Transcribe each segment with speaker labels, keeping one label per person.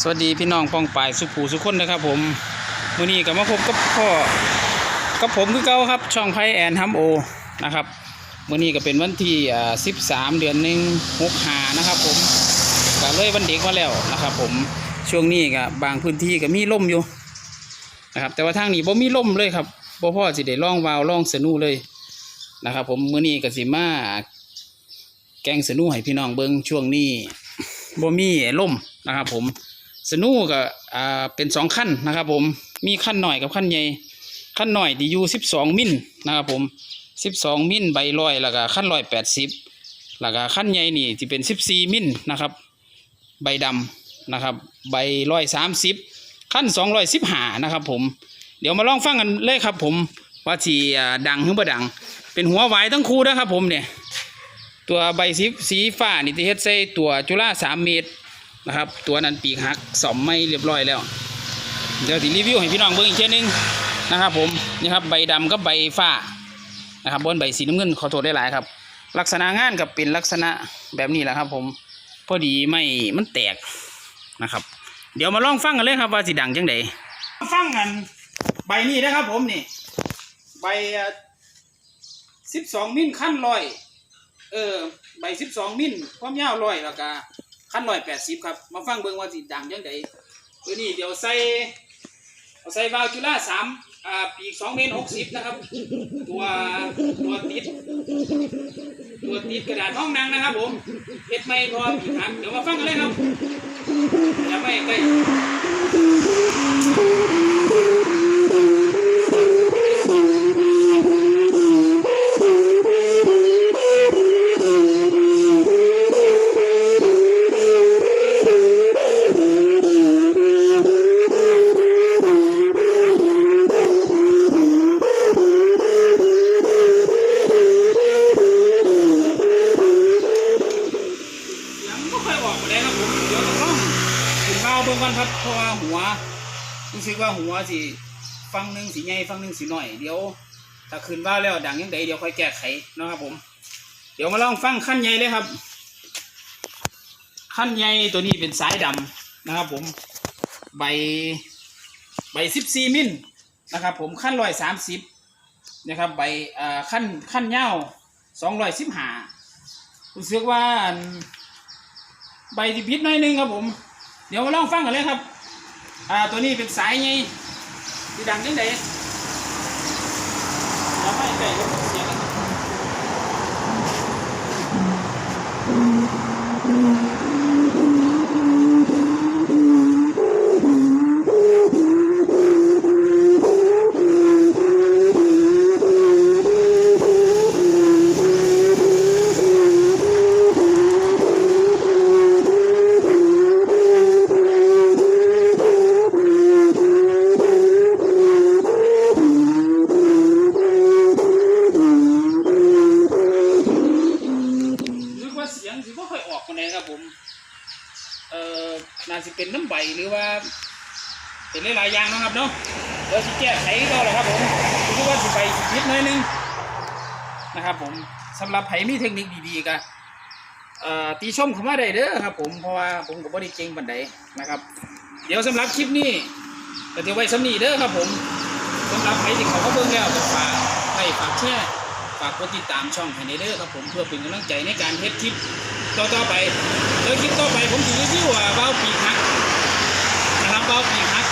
Speaker 1: สวัสดีพี่น้องปองปายสุขูสุขคนนะครับผมมื้อนี้ก็มาพบกับพ่อกับผมคือเก่าครับ ช่องไพแอนฮัมโอนะครับมื้อนี้ก็เป็นวันที่อ่า13เดือนหนึ่งหกหานะครับผมก็เลยวันเด็กมาแล้วนะครับ ผมช่วงนี้ก็บางพื้นที่ก็มีล่มอยู่นะครับ แต่ว่าทางนี้บ่มีล่มเลยครับบ่พ่อสิได้ล่องวาวล่องสนูเลยนะครับ ผมมื้อนี้ก็สิมาแกงสนูให้พี่น้องเบิ่งช่วงนี้บ่มีล่มนะครับ ผม สนูก็อ่าเป็นสองขั้นนะครับผมมีขั้นหน่อยกับขั้นใหญ่ขั้นหน่อยที่อยู่สิบสองมิลนะครับผมสิบสองมิลใบร้อยแล้วก็ขั้นร้อยแปดสิบแล้วก็ขั้นใหญ่นี่ที่เป็นสิบสี่มิลนะครับ ใบดำนะครับ ใบร้อยสามสิบขั้นสองร้อยสิบห้านะครับ ผมเดี๋ยวมาลองฟังกันเลยครับ ผมว่าที่ดังหรือบ่ดัง เป็นหัวไหวายทั้งคู่นะครับ ผมเนี่ยตัวใบสีสีฟ้านี่ที่เฮ็ดใส่ตัวจุฬาสามเมตร นะครับ ตัวนั้นปีกหักสอมไม่เรียบร้อยแล้ว เดี๋ยวสิรีวิวให้พี่น้องเบิ่งอีกเช่นนึงนะครับ ผมนี่ครับใบดำกับใบฟ้านะครับบนใบสีน้ำเงินขอโทษได้หลายครับ ลักษณะงานกับเป็นลักษณะแบบนี้แหละครับ ผมพอดีไม่มันแตกนะครับ เดี๋ยวมาลองฟังกันเลยครับว่าสิดังจังไดฟังกันใบนี้นะครับ ผมนี่ ใบสิบสองมิลขั้นร้อย เออ ใบสิบสองมิลความยาวร้อยแล้วก็ ขั้นร้อยแปดสิบครับ มาฟังเบิ่งว่าสิดังยังไงตัวนี้เดี๋ยวใส่เอาใส่วาล์วจุฬาสามอ่าปีกสองเมตรหกสิบนะครับ ตัวตัวติด ตัวติดกระดาษห้องนางนะครับผมเฮ็ดไม่พอปีกหักเดี๋ยวมาฟังกันเลยครับอย่าไม่ใกล้ เดี๋ยวต้องลองถึงเบาเบิ่งก่อนครับเพราะว่าหัวรู้สึกว่าหัวสิฟังหนึ่งสีใหญ่ฟังหนึ่งสีหน่อยเดี๋ยวถ้าคืนว่าแล้วดังยังไงเดี๋ยวค่อยแก้ไขนะครับผม เดี๋ยวมาลองฟังขั้นใหญ่เลยครับ ขั้นใหญ่ตัวนี้เป็นสายดำนะครับผมใบใบสิบสี่มิลนะครับผมขั้นร้อยสามสิบนะครับใบอ่ขั้นขั้นยาสองร้อยสิบห้ารู้สึกว่า ใบที่พิษหน่อยหนึงครับผม เดี๋ยวมาลองฟังกันเลยครับ อ่าตัวนี้เป็นสายไงที่ดังยังไงแล้วไม่ไก่ก็เสียงนะครับ นึกว่าเสียงสิว่าค่อยออกมา ไหนครับผม เอ่อน่าจะเป็นน้ำใบหรือว่า เป็นหลายๆอย่างนะครับเนาะเดี๋ยวสิแก้ไขก็เลยครับผมคิดว่าสิไปนิดหน่อยนึงนะครับผมสำหรับไผมีเทคนิคดีๆก็เอ่อตีชมเข้ามาได้เด้อครับ ผมเพราะว่าผมก็บ่ได้เก่งปานใดนะครับ เดี๋ยวสำหรับคลิปนี้ก็จะไว้สำนีเด้อครับผมสำหรับใครที่เขาก็เบิ่งแล้วก็ฝากให้ฝากแชร์ ฝากกดติดตามช่องให้ในเด้อครับผมเพื่อเป็นกำลังใจในการเฮ็ดคลิปต่อๆไปแล้วคลิปต่อไปผมจะรีวิวอ่าเบ้าปีกฮักนะครับเบ้าปีกฮัก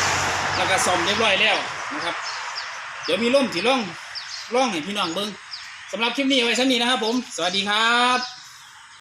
Speaker 1: แล้วก็ซ่อมเรียบร้อยแล้วนะครับ เดี๋ยวมีร่มถี่ร่องร่องให้พี่น้องเบิ้งสำหรับคลิปนี้ไว้ชั้นนี้นะครับผม สวัสดีครับ